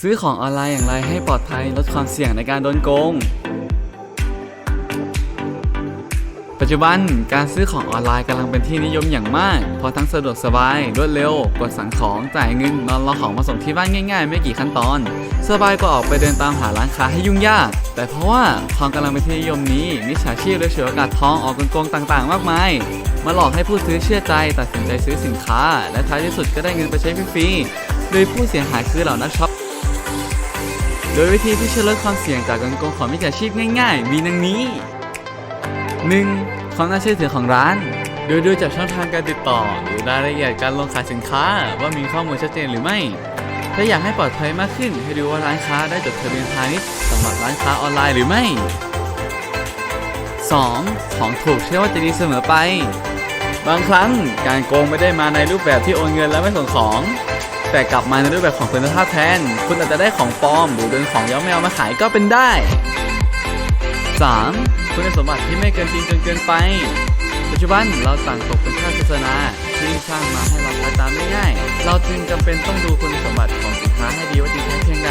ซื้อของออนไลน์อย่างไรให้ปลอดภัยลดความเสี่ยงในการโดนโกง ปัจจุบันการซื้อของออนไลน์กำลังเป็นที่นิยมอย่างมาก เพราะทั้งสะดวกสบาย รวดเร็ว กดสั่งของจ่ายเงินนอนรอของมาส่งที่บ้านง่าย ๆ ไม่กี่ขั้นตอน สบายกว่าออกไปเดินตามหาร้านค้าให้ยุ่งยาก แต่เพราะว่าความกำลังเป็นที่นิยมนี้มิจฉาชีพเลยฉวยโอกาสทองออกกลโกงต่างๆ มากมายมาหลอกให้ผู้ซื้อเชื่อใจตัดสินใจซื้อสินค้า และท้ายที่สุดก็ได้เงินไปใช้ฟรีๆโดยผู้เสียหายคือเหล่านักช็อป โดยวิธีที่ช่วยลดความเสี่ยงจากการโกงของมิจฉาชีพง่ายๆ มีดังนี้ 1. ความน่าเชื่อถือของร้าน โดยดูจากช่องทางการติดต่อ หรือรายละเอียดการลงขายสินค้า ว่ามีข้อมูลชัดเจนหรือไม่ ถ้าอยากให้ปลอดภัยมากขึ้น ให้ดูว่าร้านค้าได้จดทะเบียนพาณิชย์สำหรับร้านค้าออนไลน์หรือไม่ 2. ของถูกเชื่อว่าจะดีเสมอไป บางครั้งการโกงไม่ได้มาในรูปแบบที่โอนเงินแล้วไม่ส่งของ แต่กลับมาในรูปแบบของคุณภาพแทน คุณอาจจะได้ของปลอมหรือโดนของย้อมแมวมาขายก็เป็นได้ 3. คุณสมบัติที่ไม่เกินจริงจนเกินไป ปัจจุบันเราต่างตกเป็นข้าโฆษณาที่สร้างมาให้เราใช้ตามได้ง่าย เราจึงจำเป็นต้องดูคุณสมบัติของสินค้าให้ดีว่าจริงแท้เพียงใด